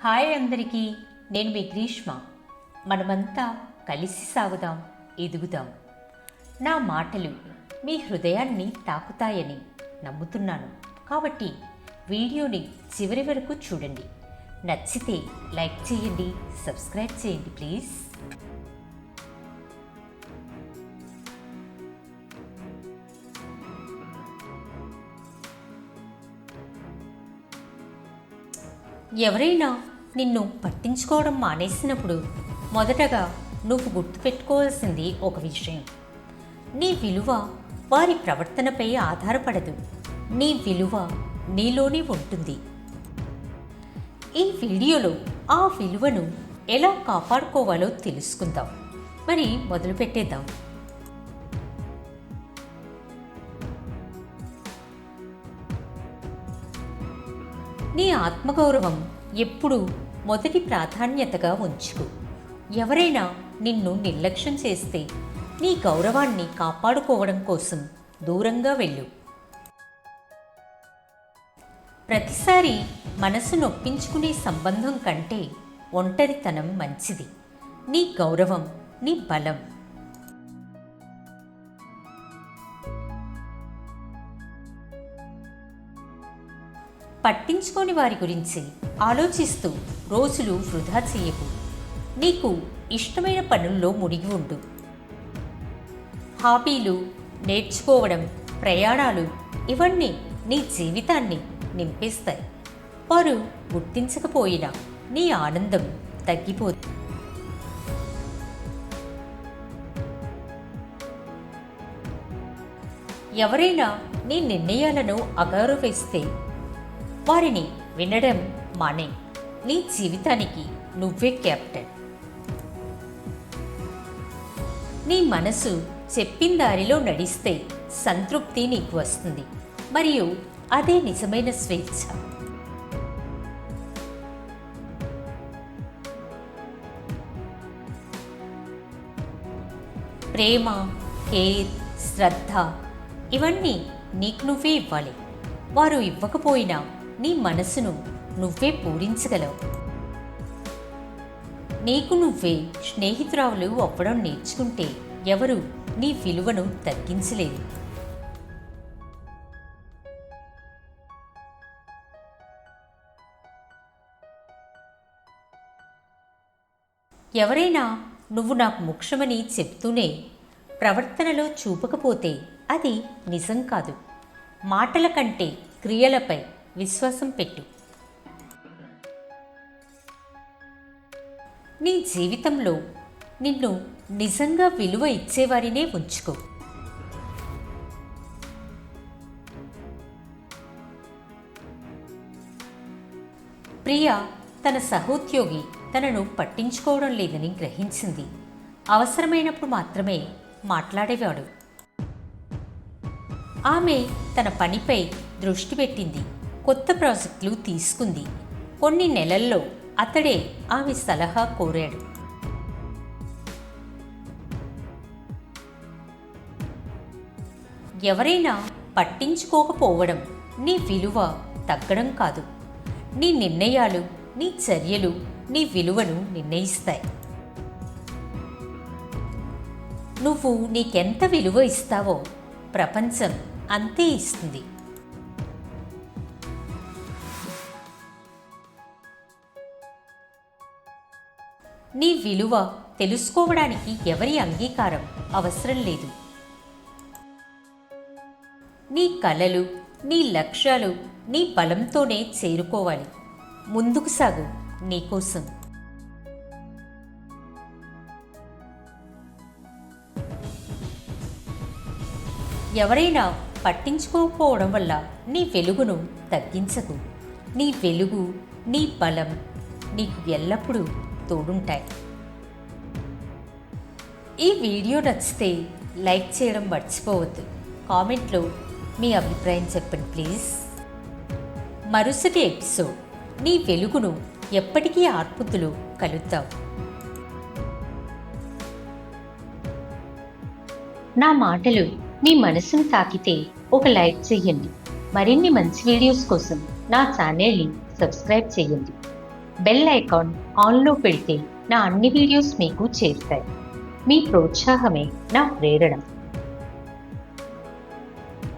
Hi అందరికీ నేను మీ గ్రీష్మ. మనమంతా కలిసి సాగుదాం ఎదుగుదాం. నా మాటలు మీ హృదయాన్ని తాకుతాయని నమ్ముతున్నాను. కాబట్టి వీడియోని చివరి వరకు చూడండి. నచ్చితే లైక్ చేయండి సబ్స్క్రైబ్ చేయండి ప్లీజ్. ఎవరైనా నిన్ను పట్టించుకోవడం మానేసినప్పుడు మొదటగా నువ్వు గుర్తుపెట్టుకోవాల్సింది ఒక విషయం. నీ విలువ వారి ప్రవర్తనపై ఆధారపడదు. నీ విలువ నీలోనే ఉంటుంది. ఈ వీడియోలో ఆ విలువను ఎలా కాపాడుకోవాలో తెలుసుకుందాం. మరి మొదలుపెట్టేద్దాం. నీ ఆత్మగౌరవం ఎప్పుడూ మొదటి ప్రాధాన్యతగా ఉంచుకో. ఎవరైనా నిన్ను నిర్లక్ష్యం చేస్తే నీ గౌరవాన్ని కాపాడుకోవడం కోసం దూరంగా వెళ్ళు. ప్రతిసారి మనసు నొప్పించుకునే సంబంధం కంటే ఒంటరితనం మంచిది. నీ గౌరవం నీ బలం పట్టించుకోని వారి గురించి ఆలోచిస్తూ రోజులు వృధా చేయకు. నీకు ఇష్టమైన పనుల్లో మునిగి ఉండు. హాబీలు నేర్చుకోవడం ప్రయాణాలు ఇవన్నీ నీ జీవితాన్ని నింపేస్తాయి. వారు గుర్తించకపోయినా నీ ఆనందం తగ్గిపోతుంది ఎవరైనా నీ నిర్ణయాలను అగౌరవిస్తే వారిని వినడం మానే. నీ జీవితానికి నువ్వే కెప్టెన్. నీ మనసు చెప్పిన దారిలో నడిస్తే సంతృప్తి నీకు వస్తుంది. మరియు అదే నిజమైన స్వేచ్ఛ. ప్రేమ కేర్ శ్రద్ధ ఇవన్నీ నీకు నువ్వే ఇవ్వాలి. వారు ఇవ్వకపోయినా నీ మనసును నువ్వే పూరించగలవు. నీకు నువ్వే స్నేహితురావులు అవ్వడం నేర్చుకుంటే ఎవరు నీ విలువను తగ్గించలేదు ఎవరైనా నువ్వు నాకు ముఖ్యమని చెప్తూనే ప్రవర్తనలో చూపకపోతే అది నిజం కాదు. మాటల కంటే క్రియలపై విశ్వాసం పెట్టు. నీ జీవితంలో నిన్ను నిజంగా విలువ ఇచ్చేవారినే ఉంచుకో. ప్రియ తన సహోద్యోగి తనను పట్టించుకోవడం లేదని గ్రహించింది. అవసరమైనప్పుడు మాత్రమే మాట్లాడేవాడు. ఆమె తన పనిపై దృష్టి పెట్టింది. కొత్త ప్రాజెక్టులు తీసుకుంది. కొన్ని నెలల్లో అతడే ఆమె సలహా కోరాడు. ఎవరైనా పట్టించుకోకపోవడం నీ విలువ తగ్గడం కాదు. నీ నిర్ణయాలు నీ చర్యలు నీ విలువను నిర్ణయిస్తాయి. నువ్వు నీకెంత విలువ ఇస్తావో ప్రపంచం అంతే ఇస్తుంది. నీ విలువ తెలుసుకోవడానికి ఎవరి అంగీకారం అవసరం లేదు. నీ కలలు నీ లక్ష్యాలు నీ బలంతోనే చేరుకోవాలి. ముందుకు సాగు నీకోసం ఎవరైనా పట్టించుకోకపోవడం వల్ల నీ వెలుగును తగ్గించకు. నీ వెలుగు నీ బలం నీకు ఎల్లప్పుడూ తోడుంటాయి. ఈ వీడియో నచ్చితే లైక్ చేయడం మర్చిపోవద్దు. కామెంట్లో మీ అభిప్రాయం చెప్పండి ప్లీజ్. మరుసటి ఎపిసోడ్ నీ వెలుగును ఎప్పటికీ ఆర్పుతులు కలుద్దాం. నా మాటలు మీ మనసును తాకితే ఒక లైక్ చేయండి. మరిన్ని మంచి వీడియోస్ కోసం నా ఛానల్ని సబ్స్క్రైబ్ చేయండి. బెల్ ఐకాన్ ఆన్లో పెడితే నా అన్ని వీడియోస్ మీకు చేరుతాయి. మీ ప్రోత్సాహమే నా ప్రేరణ.